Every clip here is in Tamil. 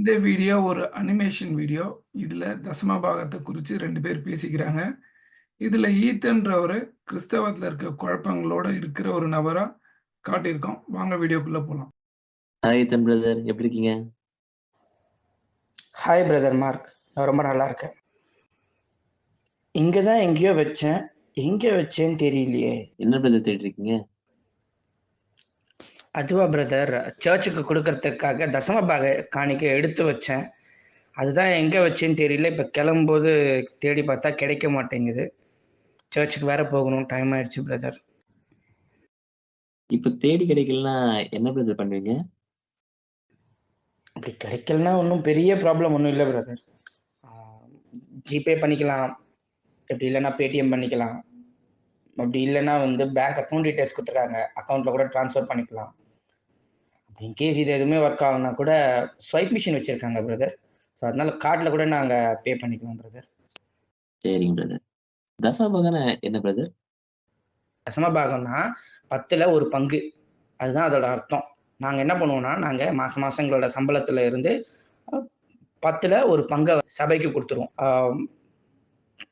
இந்த வீடியோ ஒரு அனிமேஷன் வீடியோ. இதுல தசம பாகத்த குறிச்சு 2 பேர் பேசிக்கிறாங்க. இதுல ஈத்தன்றவரு கிறிஸ்தவத்துல இருக்க குழப்பங்களோட இருக்கிற ஒரு நபரா காட்டியிருக்கோம். வாங்க வீடியோக்குள்ள போலாம். Hi Ethan brother. எப்படி இருக்கீங்க? Hi brother Mark. நான் ரொம்ப நல்லா இருக்கேன். இங்க தான் எங்கேயோ வச்சேன். எங்க வச்சேன்னு தெரியலையே! என்ன பிரதர் தேடிட்டு இருக்கீங்க? அதுவா பிரதர், சர்ச்சுக்கு குடுக்கறதுக்காக தசம பாக காணிக்கை எடுத்து வச்சேன். அதுதான் எங்க வச்சேன்னு தெரியல. இப்ப கிளம்பும்போது தேடி பார்த்தா கிடைக்க மாட்டேங்குது. சர்ச்சுக்கு வேற போகணும். டைம் ஆயிடுச்சு பிரதர். இப்ப தேடி கிடைக்கலன்னா என்ன பிரதர் பண்ணுவீங்க? அப்படி கிடைக்கலன்னா ஒண்ணும் பெரிய ப்ராப்ளம் ஒண்ணும் இல்ல பிரதர். ஜிபே பண்ணிக்கலாம். அப்படி இல்லன்னா பேடிஎம் பண்ணிக்கலாம். அப்படி இல்லன்னா வந்து பேங்க் அக்கவுண்ட் டீட்டெயில்ஸ் குடுத்துருக்காங்க. அக்கவுண்ட்ல கூட ட்ரான்ஸ்ஃபர் பண்ணிக்கலாம். இன்கேஸ் இது எதுவுமே ஒர்க் ஆகலன்னா கூட ஸ்வைப் மிஷின் வச்சிருக்காங்க பிரதர். ஸோ அதனால கார்ட்ல கூட நாங்க பே பண்ணிக்கலாம் பிரதர். சரிங்க பிரதர். தசமபாகம்னா என்ன பிரதர்? தசம பாகம்னா 10ல ஒரு பங்கு. அதுதான் அதோட அர்த்தம். நாங்க என்ன பண்ணுவோம்னா, நாங்க மாசம் மாசம் எங்களோட சம்பளத்துல இருந்து 10ல ஒரு பங்க சபைக்கு குடுத்துருவோம். ஆ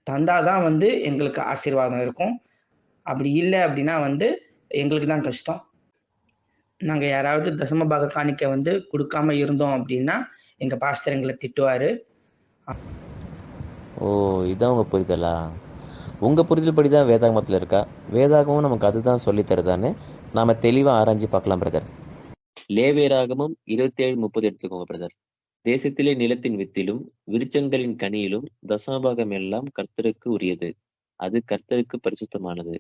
தந்தா தான் வந்து எங்களுக்கு ஆசீர்வாதம் இருக்கும். அப்படி இல்ல அப்படின்னா வந்து எங்களுக்கு தான் கஷ்டம். நாங்க யாராவது தசம பாக காணிக்கை வந்து குடுக்காம இருந்தோம் அப்படின்னா, எங்க பாஸ்டர் எங்கள திட்டுவாரு. ஓ! இதான் உங்க புரிதலா? உங்க புரிதல் படி தான் வேதாகமத்துல இருக்கா? வேதாகமும் நமக்கு அதுதான் சொல்லி தருதான்னு நாம தெளிவா ஆராய்ஞ்சு பார்க்கலாம் பிரதர். லேவியராகமம் 27:30 எடுத்துக்கோங்க பிரதர். தேசத்திலே நிலத்தின் வித்திலும், விருட்சங்களின் கனியிலும் தசமபாகம் எல்லாம் கர்த்தருக்கு உரியது. அது கர்த்தருக்கு பரிசுத்தமானது.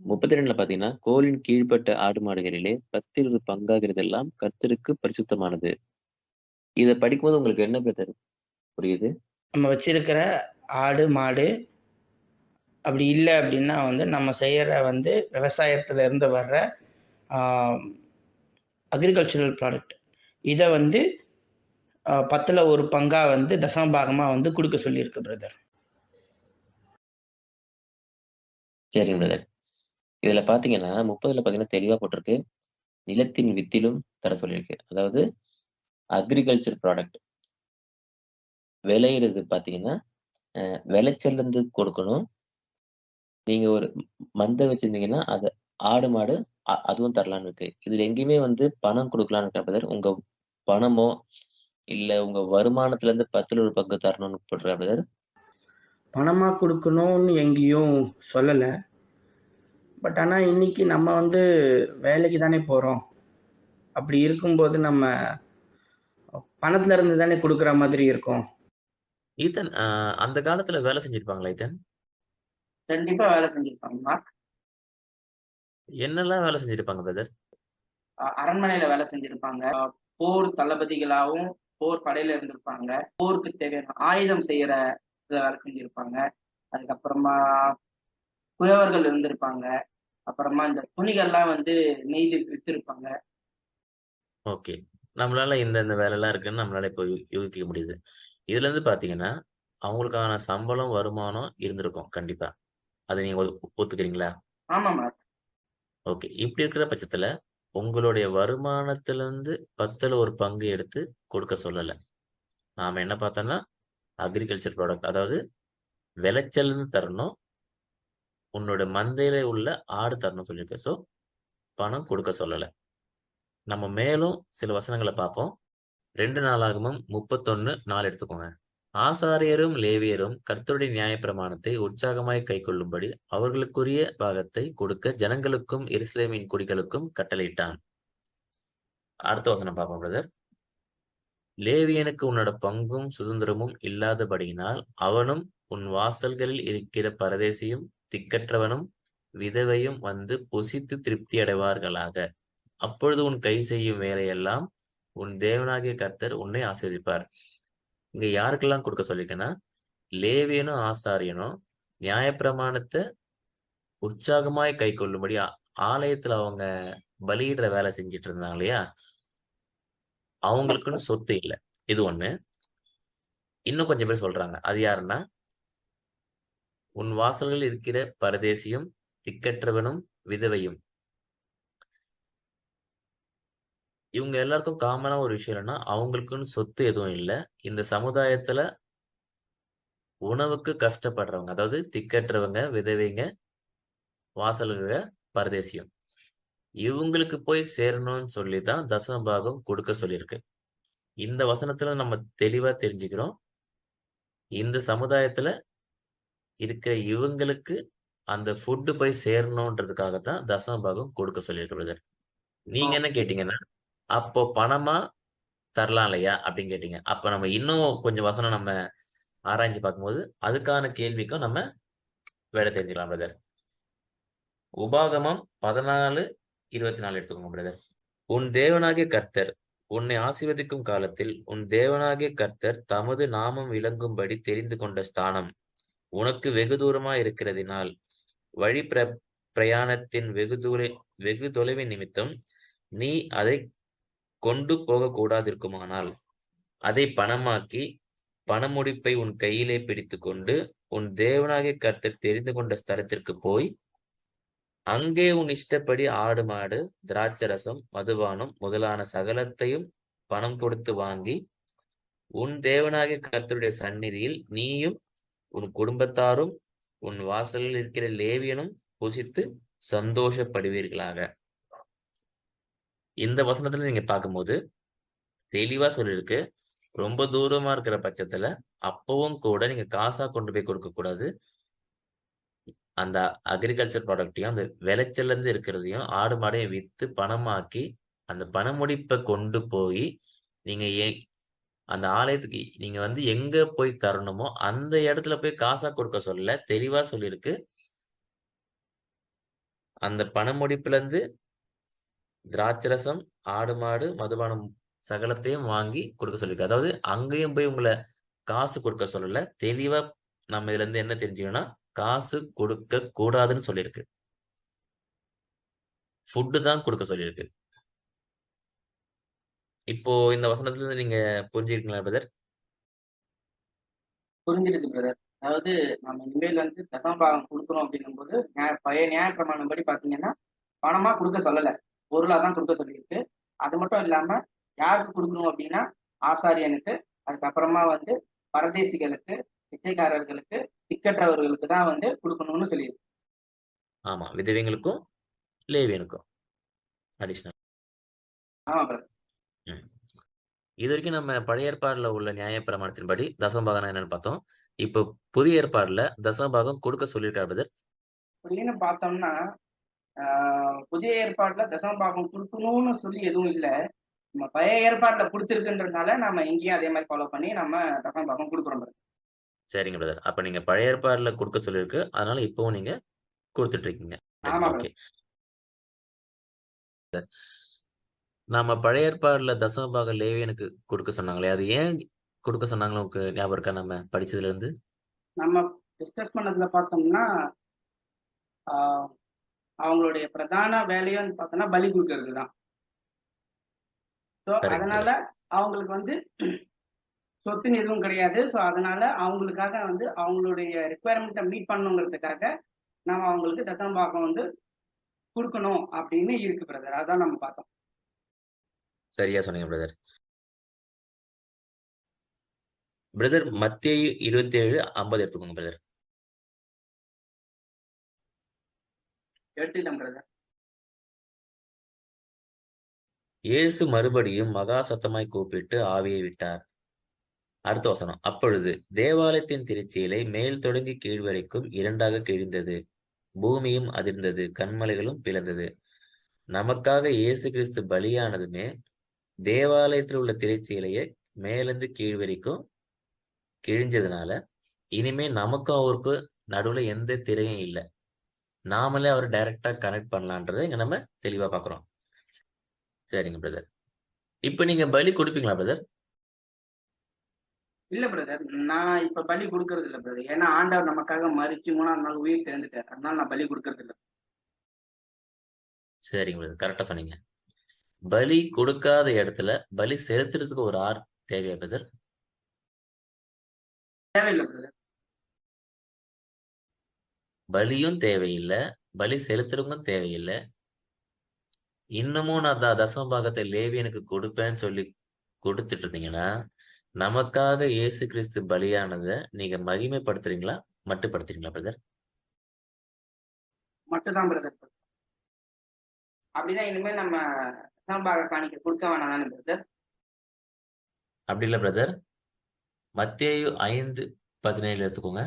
32ல பார்த்தீங்கன்னா, கோலின் கீழ்ப்பட்ட ஆடு மாடுகளிலே 10ல் ஒரு பங்காகிறதெல்லாம் கர்த்தருக்கு பரிசுத்தமானது. இத படிக்கும்போது உங்களுக்கு என்ன பிரதர் புரியுது? நம்ம வச்சிருக்கிற ஆடு, மாடு அப்படி இல்ல அப்படின்னா வந்து நம்ம செய்யற வந்து விவசாயத்துல இருந்து வர்ற அக்ரிகல்ச்சுரல் ப்ராடக்ட். இத வந்து 10ல ஒரு பங்கா வந்து தசம பாகமா வந்து குடுக்க சொல்லியிருக்கு பிரதர். சரிங்க பிரதர். இதுல பார்த்தீங்கன்னா, 30ல பார்த்தீங்கன்னா தெளிவா போட்டிருக்கு. நிலத்தின் வித்திலும் தர சொல்லியிருக்கு. அதாவது அக்ரிகல்ச்சர் ப்ராடக்ட். விளையிறது பார்த்தீங்கன்னா, விளைச்சல்லேருந்து கொடுக்கணும். நீங்க ஒரு மந்தை வச்சிருந்தீங்கன்னா, அது ஆடு, மாடு அதுவும் தரலான்னு இருக்கு. இதுல எங்கேயுமே வந்து பணம் கொடுக்கலான்னு இருக்கிற உங்க பணமோ, இல்ல உங்க வருமானத்துலருந்து 10ல ஒரு பங்கு தரணும்னு போடுற பணமா கொடுக்கணும்னு எங்கேயும் சொல்லலை பட் ஆனா இன்னைக்கு நம்ம வந்து வேலைக்கு தானே போறோம். அப்படி இருக்கும்போது நம்ம பணத்துல இருந்து தானே குடுக்குற மாதிரி இருக்கும். ஈத்தன் அ அந்த காலத்துல வேலை செஞ்சிருப்பாங்களா ஈத்தன்? கண்டிப்பா வேலை செஞ்சிருப்பாங்க மார்க். என்னெல்லாம் வேலை செஞ்சிருப்பாங்க பிரதர்? அரண்மனையில வேலை செஞ்சிருப்பாங்க. போர் தளபதிகளாவும் போர் படையில இருந்திருப்பாங்க. போருக்கு தேவையான ஆயுதம் செய்யற இதுல வேலை செஞ்சிருப்பாங்க. அதுக்கப்புறமா குயவர்கள் இருந்திருப்பாங்க. அப்புறமா இந்த துணிகள்லாம் வந்து நெய்து வித்திருப்பாங்க. ஓகே. நம்மளால இந்த இந்த வேலைலாம் இருக்குன்னு நம்மளால இப்போ யூகிக்க முடியுது. இதுலருந்து பார்த்தீங்கன்னா, அவங்களுக்கான சம்பளம், வருமானம் இருந்திருக்கும் கண்டிப்பா. அத நீங்க ஒத்துக்கிறீங்களா? ஆமா. ஓகே. இப்படி இருக்கிற பட்சத்துல, உங்களுடைய வருமானத்திலருந்து 10ல ஒரு பங்கு எடுத்து கொடுக்க சொல்லல. நாம என்ன பார்த்தோம்னா, அக்ரிகல்ச்சர் ப்ராடக்ட் அதாவது விளைச்சல்ன்னு தரணும். உன்னோட மந்தையில உள்ள ஆடு தரணும் சொல்லியிருக்க ஸோ, பணம் கொடுக்க சொல்லல. நம்ம மேலும் சில வசனங்களை பார்ப்போம். ரெண்டு நாளாகமும் முப்பத்தொன்னு நாள் எடுத்துக்கோங்க. ஆசாரியரும், லேவியரும் கர்த்தருடைய நியாயப்பிரமாணத்தை உற்சாகமாய் கைக்கொள்ளும்படி அவர்களுக்குரிய பாகத்தை கொடுக்க ஜனங்களுக்கும் எருசலேமின் குடிகளுக்கும் கட்டளையிட்டான். அடுத்த வசனம் பார்ப்போம் பிரதர். லேவியனுக்கு உன்னோட பங்கும், சுதந்திரமும் இல்லாதபடியினால் அவனும் உன் வாசல்களில் இருக்கிற பரதேசியும், திக்கற்றவனும், விதவையும் வந்து புசித்து திருப்தி அடைவார்களாக. அப்பொழுது உன் கை செய்யும் வேலையெல்லாம் உன் தேவனாகிய கர்த்தர் உன்னை ஆசிரியப்பார் இங்க யாருக்கெல்லாம் கொடுக்க சொல்லிருக்கேன்னா லேவியனும், ஆசாரியனும் நியாயப்பிரமாணத்தை உற்சாகமாய் கைக்கொள்ளும்படி கொள்ளும்படி ஆலயத்துல அவங்க பலியிடுற வேலை செஞ்சுட்டு இருந்தாங்க இல்லையா? அவங்களுக்குன்னு சொத்து இல்ல. இது ஒண்ணு இன்னும் கொஞ்சம் பேர் சொல்றாங்க. அது யாருன்னா உன் வாசல்களில் இருக்கிற பரதேசியும், திக்கற்றவனும், விதவையும். இவங்க எல்லாருக்கும் காமனா ஒரு விஷயம் என்னன்னா அவங்களுக்குன்னு சொத்து எதுவும் இல்லை. இந்த சமுதாயத்துல உணவுக்கு கஷ்டப்படுறவங்க அதாவது திக்கற்றவங்க விதவைங்க வாசல்கள பரதேசியம். இவங்களுக்கு போய் சேரணும்னு சொல்லி தான் தசம பாகம் கொடுக்க சொல்லியிருக்கு. இந்த வசனத்துல நம்ம தெளிவா தெரிஞ்சுக்கிறோம். இந்த சமுதாயத்துல இருக்கிற இவங்களுக்கு அந்த ஃபுட்டு போய் சேரணுன்றதுக்காக தான் தசம பாகம் கொடுக்க சொல்லியிருக்கு பிரதர் நீங்க என்ன கேட்டீங்கன்னா அப்போ பணமா தரலாம் இல்லையா அப்படின்னு கேட்டீங்க. அப்ப நம்ம இன்னும் கொஞ்சம் வசனம் நம்ம ஆராய்ச்சி பார்க்கும்போது அதுக்கான கேள்விக்கும் நம்ம வேலை தெரிஞ்சுக்கலாம் பிரதர் உபாகமம் பதினாலு இருபத்தி நாலு எடுத்துக்கோங்க பிரதர் உன் தேவனாகிய கர்த்தர் உன்னை ஆசீர்வதிக்கும் காலத்தில் உன் தேவனாகிய கர்த்தர் தமது நாமம் விளங்கும்படி தெரிந்து கொண்ட ஸ்தானம் உனக்கு வெகு தூரமா இருக்கிறதினால் வழி பிர பிரயாணத்தின் வெகு தூர வெகு தொலைவின் நிமித்தம் நீ அதை கொண்டு போக கூடாதிருக்குமானால் அதை பணமாக்கி பணமுடிப்பை உன் கையிலே பிடித்துக்கொண்டு உன் தேவனாகிய கர்த்தர் தெரிந்து கொண்ட ஸ்தலத்திற்கு போய் அங்கே உன் இஷ்டப்படி ஆடு மாடு திராட்சரசம் மதுபானம் முதலான சகலத்தையும் பணம் கொடுத்து வாங்கி உன் தேவனாகிய கர்த்தருடைய சந்நிதியில் நீயும் உன் குடும்பத்தாரும் உன் வாசலில் இருக்கிற லேவியனும் புசித்து சந்தோஷப்படுவீர்களாக. இந்த வசனத்துல நீங்க பார்க்கும்போது தெளிவா சொல்லியிருக்கு. ரொம்ப தூரமா இருக்கிற பட்சத்துல அப்பவும் கூட நீங்க காசா கொண்டு போய் கொடுக்க கூடாது. அந்த அக்ரிகல்ச்சர் ப்ராடக்ட்டையும் அந்த விளைச்சல்ல இருந்து இருக்கிறதையும் ஆடு மாடையும் வித்து பணமாக்கி அந்த பணமுடிப்பை கொண்டு போய் நீங்க ஏ- அந்த ஆலயத்துக்கு நீங்க வந்து எங்க போய் தரணுமோ அந்த இடத்துல போய் காசா கொடுக்க சொல்ல தெளிவா சொல்லியிருக்கு அந்த பணமுடிப்புல இருந்து திராட்சரசம் ஆடு மாடு மதுபானம் சகலத்தையும் வாங்கி கொடுக்க சொல்லியிருக்கு அதாவது அங்கேயும் போய் உங்களை காசு கொடுக்க சொல்லல தெளிவா நம்ம இதுல இருந்து என்ன தெரிஞ்சுக்கணும்னா காசு கொடுக்க கூடாதுன்னு சொல்லியிருக்கு ஃபுட்டு தான் கொடுக்க சொல்லியிருக்கு இப்போ இந்த வசனத்துல இருந்து நீங்க புரிஞ்சிருக்கீங்களா பிரதர் புரிஞ்சிருக்கு பிரதர் அதாவது நம்ம இனிமேல் வந்து தசமபாகம் கொடுக்குறோம் அப்படிங்கும்போது நியாய பழைய நியாய பிரமாணம் படி பார்த்தீங்கன்னா பணமா கொடுக்க சொல்லலை. பொருளாக தான் கொடுக்க சொல்லியிருக்கு. அது மட்டும் இல்லாம யாருக்கு கொடுக்கணும் அப்படின்னா ஆசாரியனுக்கு அதுக்கப்புறமா வந்து பரதேசிகளுக்கு பிச்சைக்காரர்களுக்கு திக்கற்றவர்களுக்கு தான் வந்து கொடுக்கணும்னு சொல்லியிருக்கு. ஆமா. விதவைங்களுக்கும் லேவியனுக்கும். அடிஷனல் ஆமா பிரதர் இது வரைக்கும் நம்ம பழைய ஏற்பாடுல உள்ள நியாயப்பிரமாணத்தின்படி தசமபாகம் என்னன்னு பார்த்தோம். இப்போ புதிய ஏற்பாடுல தசமபாகம் கொடுக்க சொல்லியிருக்காரு பிரதர். அப்படின்னு பார்த்தோம்னா ஆஹ், புதிய ஏற்பாட்டுல தசமபாகம் கொடுக்கணும்னு சொல்லி எதுவும் இல்லை. நம்ம பழைய ஏற்பாட்டுல கொடுத்துருக்குன்றதுனால நம்ம இங்கேயும் அதே மாதிரி ஃபாலோ பண்ணி நம்ம தசமபாகம் கொடுக்குறோம் brother. சரிங்க பிரதர். அப்ப நீங்க பழைய ஏற்பாடுல கொடுக்க சொல்லியிருக்கு. அதனால இப்பவும் நீங்க கொடுத்துட்டு இருக்கீங்க. ஆமா ஓகே நாம பழைய ஏற்பாடுல தசமபாக லேவியனுக்கு கொடுக்க சொன்னாங்களே அது ஏன் கொடுக்க சொன்னாங்களோ உங்களுக்கு ஞாபகம் இருக்கா? நம்ம படிச்சதுல இருந்து நம்ம டிஸ்கஸ் பண்ணதுல பார்த்தோம்னா அவங்களுடைய பிரதான வேலையும் பார்த்தோம்னா பலி கொடுக்கறது தான். ஸோ அதனால அவங்களுக்கு வந்து சொத்துன்னு எதுவும் கிடையாது. ஸோ அதனால அவங்களுக்காக வந்து அவங்களுடைய ரெக்குவயர்மெண்ட்டை மீட் பண்ணுங்கிறதுக்காக நம்ம அவங்களுக்கு தசமபாகம் வந்து கொடுக்கணும் அப்படின்னு இருக்கு பிரதர் அதான் நம்ம பார்த்தோம். சரியா சொன்னீங்க பிரதர் பிரதர் மத்திய இருபத்தி ஏழு ஐம்பது எடுத்துக்கோங்க பிரதர் இயேசு மறுபடியும் மகா சத்தமாய் கூப்பிட்டு ஆவியை விட்டார். அடுத்த வசனம். அப்பொழுது தேவாலயத்தின் திருச்சீலை மேல் தொடங்கி கீழ் வரைக்கும் இரண்டாக கிழிந்தது. பூமியும் அதிர்ந்தது கண்மலைகளும் பிளந்தது. நமக்காக இயேசு கிறிஸ்து பலியானதுமே தேவாலயத்தில் உள்ள திரைச்சீலையை மேலிருந்து கீழ் வரைக்கும் கிழிஞ்சதுனால இனிமே நமக்கும் அவருக்கும் நடுவுல எந்த திரையும் இல்லை. நாமளே அவர் டைரக்டா கனெக்ட் பண்ணலான்றதை இங்க நம்ம தெளிவா பார்க்கிறோம் சரிங்க பிரதர் இப்போ நீங்க பலி கொடுப்பீங்களா பிரதர் இல்ல பிரதர் நான் இப்ப பலி கொடுக்கறது இல்ல பிரதர் ஏன்னா ஆண்டவர் நமக்காக மறிச்சு மூணாவது நாள் உயிர் தெரிந்துட்டார் அதனால நான் பலி கொடுக்கறது இல்ல. சரிங்க பிரதர் கரெக்டா சொன்னீங்க. பலி கொடுக்காத இடத்துல பலி செலுத்துறதுக்கு ஒரு ஆர் தேவையா பிரதர் பலியும் தேவையில்லை பலி செலுத்துறவங்களும் தேவையில்லை இன்னமும் நான் தசம பாகத்தை லேவியனுக்கு கொடுப்பேன்னு சொல்லி கொடுத்துட்டு இருந்தீங்கன்னா, நமக்காக இயேசு கிறிஸ்து பலியானத நீங்க மகிமைப்படுத்துறீங்களா? மட்டுப்படுத்துறீங்களா பிரதர்? மட்டும்தான் பிரதர். அப்படின்னா இனிமே நம்ம தசம பாக காணிக்கை கொடுக்க வேணாம் தானே பிரதர்? அப்படி இல்ல பிரதர். மத்தேயு 5:17 எடுத்துக்கோங்க.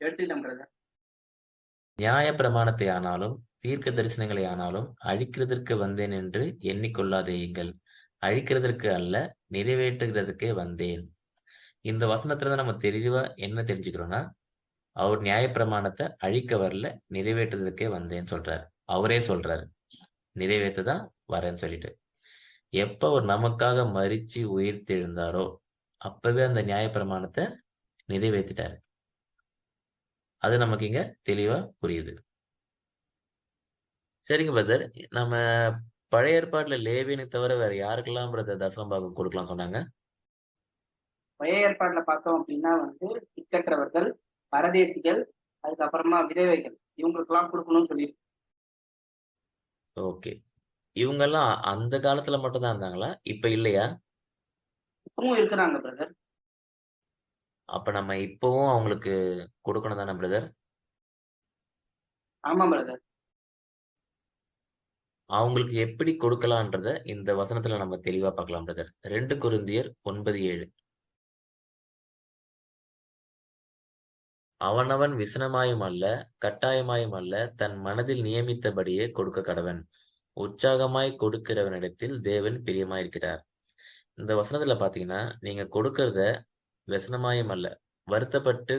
எடுத்துக்கிட்டேன் பிரதர். நியாயப்பிரமாணத்தை ஆனாலும், தீர்க்க தரிசனங்களை ஆனாலும் அழிக்கிறதற்கு வந்தேன் என்று எண்ணிக்கொள்ளாதேயுங்கள். அழிக்கிறதற்கு அல்ல, நிறைவேற்றுகிறதற்கே வந்தேன். இந்த வசனத்துல தான் நம்ம தெளிவா என்ன தெரிஞ்சுக்கிறோம்னா, அவர் நியாயப்பிரமாணத்த அழிக்க வரல, நிறைவேற்றுறதுக்கே வந்தேன்னு சொல்றாரு. அவரே சொல்றாரு. நிறைவேத்த தான் வரேன்னு சொல்லிட்டு. எப்ப அவர் நமக்காக மறிச்சு உயிர் தெழுந்தாரோ அப்பவே அந்த நியாயப்பிரமாணத்த நிறைவேற்றிட்டாரு அது நமக்கு இங்க தெளிவா புரியுது. சரிங்க பிரதர். நம்ம பழைய ஏற்பாட்டுல லேவியனை தவிர வேற யாருக்கெல்லாம் பிரதர் தசம பாகம் கொடுக்கலாம்னு சொன்னாங்க? பழைய ஏற்பாட்டுல பார்த்தோம் அப்படின்னா வந்து திக்கற்றவர்கள், பரதேசிகள், அதுக்கப்புறமா விதவைகள் இவங்களுக்கெல்லாம் கொடுக்கணும்னு சொல்லியிருக்கு ஓகே. இவங்கெல்லாம் அந்த காலத்துல மட்டும் தான் இருந்தாங்களா? இப்ப இல்லையா? இப்பவும் இருக்கிறாங்க பிரதர். அப்ப நம்ம இப்பவும் அவங்களுக்கு கொடுக்கணும் தானே பிரதர்? ஆமா பிரதர். அவங்களுக்கு எப்படி கொடுக்கலான்றத இந்த வசனத்துல நம்ம தெளிவா பார்க்கலாம் பிரதர். 2 கொரிந்தியர் 9:7 அவனவன் விசனமாயும் அல்ல கட்டாயமாயும் அல்ல தன் மனதில் நியமித்தபடியே கொடுக்க கடவன். உற்சாகமாய் கொடுக்கிறவனிடத்தில் தேவன் பிரியமாயிருக்கிறார். இந்த வசனத்துல பாத்தீங்கன்னா நீங்க கொடுக்கறத விசனமாயும் அல்ல வருத்தப்பட்டு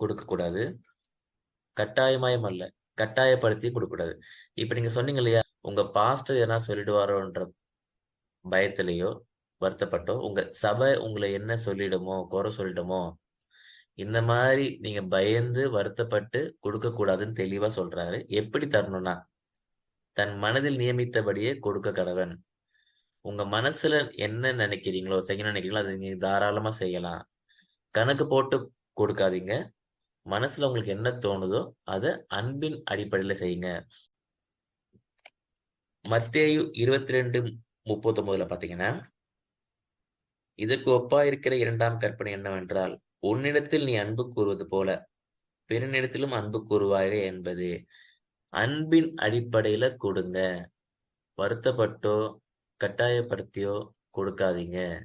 கொடுக்க கூடாது கட்டாயமாயும் அல்ல கட்டாயப்படுத்தி கொடுக்கக்கூடாது. இப்ப நீங்க சொன்னீங்க இல்லையா உங்க பாஸ்ட் எதனா சொல்லிடுவாரோன்ற பயத்திலேயோ வருத்தப்பட்டோ உங்க சபை உங்களை என்ன சொல்லிடுமோ குறை சொல்லிடுமோ இந்த மாதிரி நீங்க பயந்து, வருத்தப்பட்டு கொடுக்கக்கூடாதுன்னு தெளிவா சொல்றாரு. எப்படி தரணும்னா, தன் மனதில் நியமித்தபடியே கொடுக்க கடவன். உங்க மனசுல என்ன நினைக்கிறீங்களோ, செய்ய நினைக்கிறீங்களோ, அதை நீங்க தாராளமா செய்யலாம். கணக்கு போட்டு கொடுக்காதீங்க. மனசுல உங்களுக்கு என்ன தோணுதோ, அதை அன்பின் அடிப்படையில செய்யுங்க. மத்தேயு 22:39ல பார்த்தீங்கன்னா இதற்கு ஒப்பாயிருக்கிற இரண்டாம் கற்பனை என்னவென்றால், உன்னிடத்தில் நீ அன்பு கூறுவது போல, பிறனிடத்திலும் அன்பு கூறுவாயாக என்பதே. அன்பின் அடிப்படையில கொடுங்க. வருத்தப்பட்டோ, கட்டாயப்படுத்தியோ கொடுக்காதீங்க.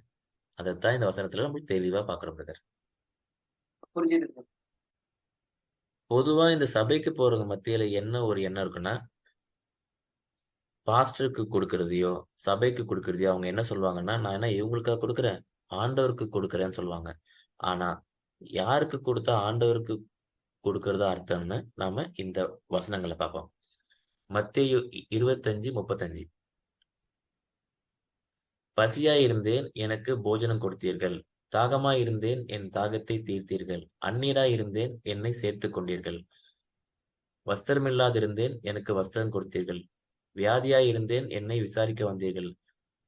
அதத்தான் இந்த வசனத்துல நம்ம தெளிவா பார்க்கிறோம் பிரதர். பொதுவா இந்த சபைக்கு போறவங்க மத்தியில என்ன ஒரு எண்ணம் இருக்குன்னா பாஸ்டருக்கு கொடுக்கிறதையோ, சபைக்கு கொடுக்கிறதையோ அவங்க என்ன சொல்லுவாங்கன்னா, நான் என்ன இவங்களுக்கா கொடுக்கிறேன்? ஆண்டவருக்கு கொடுக்கிறேன்னு சொல்லுவாங்க. ஆனா, யாருக்கு கொடுத்தா ஆண்டவருக்கு கொடுக்கறதா அர்த்தம்னு நாம இந்த வசனங்களை பார்ப்போம். மத்திய இருபத்தஞ்சு முப்பத்தஞ்சு 25:35 பசியாயிருந்தேன் எனக்கு போஜனம் கொடுத்தீர்கள். தாகமாயிருந்தேன் என் தாகத்தை தீர்த்தீர்கள். அந்நீராயிருந்தேன் என்னை சேர்த்து கொண்டீர்கள். வஸ்திரமில்லாதிருந்தேன் எனக்கு வஸ்திரம் கொடுத்தீர்கள். வியாதியாயிருந்தேன் என்னை விசாரிக்க வந்தீர்கள்.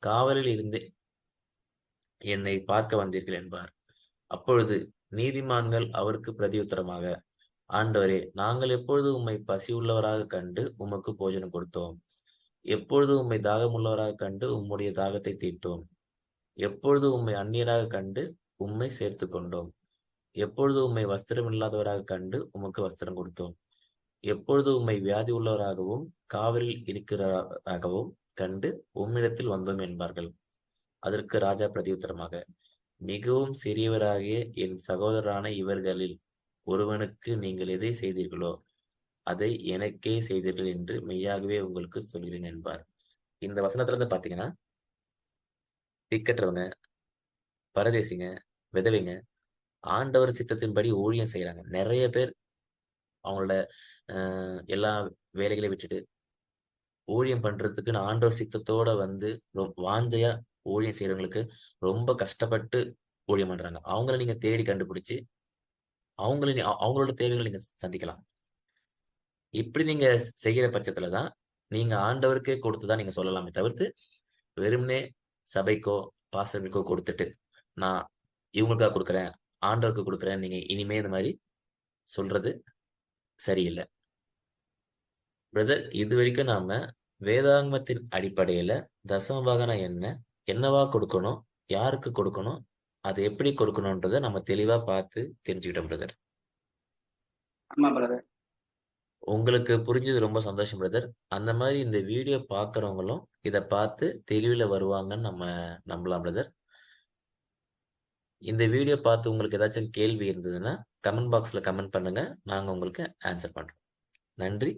காவலில் இருந்தேன் என்னை பார்க்க வந்தீர்கள் என்பார். அப்பொழுது நீதிமான்கள் அவருக்கு பிரதியுத்தரமாக, ஆண்டவரே, நாங்கள் எப்பொழுது உம்மை பசி உள்ளவராக கண்டு உமக்கு போஜனம் கொடுத்தோம்? எப்பொழுது உம்மை தாகம் உள்ளவராக கண்டு உம்முடைய தாகத்தை தீர்த்தோம்? எப்பொழுது உம்மை அந்நியராகக் கண்டு உம்மை சேர்த்துக் கொண்டோம்? எப்பொழுது உம்மை வஸ்திரமில்லாதவராகக் கண்டு உமக்கு வஸ்திரம் கொடுத்தோம்? எப்பொழுது உம்மை வியாதி உள்ளவராகவும் காவலில் இருக்கிறவராகவும் கண்டு உம்மிடத்தில் வந்தோம் என்பார்கள். அதற்கு ராஜா பிரதியுத்தரமாக, மிகவும் சிறியவராகிய என் சகோதரரான இவர்களில் ஒருவனுக்கு நீங்கள் எதை செய்தீர்களோ, அதை எனக்கே செய்தீர்கள் என்று மெய்யாகவே உங்களுக்கு சொல்கிறேன் என்பார். இந்த வசனத்துல இருந்து பார்த்தீங்கன்னா திக்கற்றவங்க, பரதேசிங்க, விதவைங்க, ஆண்டவர் சித்தத்தின்படி ஊழியம் செய்யறாங்க நிறைய பேர் அவங்களோட எல்லா வேலைகளையும் விட்டுட்டு, ஊழியம் பண்றதுக்குன்னு ஆண்டவர் சித்தத்தோட வந்து வாஞ்சையா ஊழியம் செய்றவங்களுக்கு ரொம்ப கஷ்டப்பட்டு ஊழியம் பண்றாங்க. அவங்கள நீங்க தேடி கண்டுபிடிச்சு, அவங்கள நீ அவங்களோட தேவைகளை நீங்க சந்திக்கலாம். இப்படி நீங்க செய்கிற பட்சத்துல தான், நீங்க ஆண்டவருக்கே கொடுத்துதான் நீங்க சொல்லலாமே தவிர்த்து, வெறுமனே சபைக்கோ, பாசமிக்கோ கொடுத்துட்டு, நான் இவங்களுக்காக கொடுக்குறேன் ஆண்டவருக்கு கொடுக்குறேன் நீங்க இனிமே இந்த மாதிரி சொல்றது சரியில்லை பிரதர் இதுவரைக்கும் நாம வேதாங்கமத்தின் அடிப்படையில தசமபாகனா என்ன என்னவா கொடுக்கணும் யாருக்கு கொடுக்கணும் அதை எப்படி கொடுக்கணுன்றதை நம்ம தெளிவா பார்த்து தெரிஞ்சுக்கிட்டோம் பிரதர் ஆமா பிரதர் உங்களுக்கு புரிஞ்சது ரொம்ப சந்தோஷம் பிரதர் அந்த மாதிரி இந்த வீடியோ பார்க்குறவங்களும் இதை பார்த்து தெளிவில் வருவாங்கன்னு நம்ம நம்பலாம் பிரதர் இந்த வீடியோ பார்த்து உங்களுக்கு ஏதாச்சும் கேள்வி இருந்ததுன்னா கமெண்ட் பாக்ஸில் கமெண்ட் பண்ணுங்க. நாங்கள் உங்களுக்கு ஆன்சர் பண்ணுறோம் நன்றி.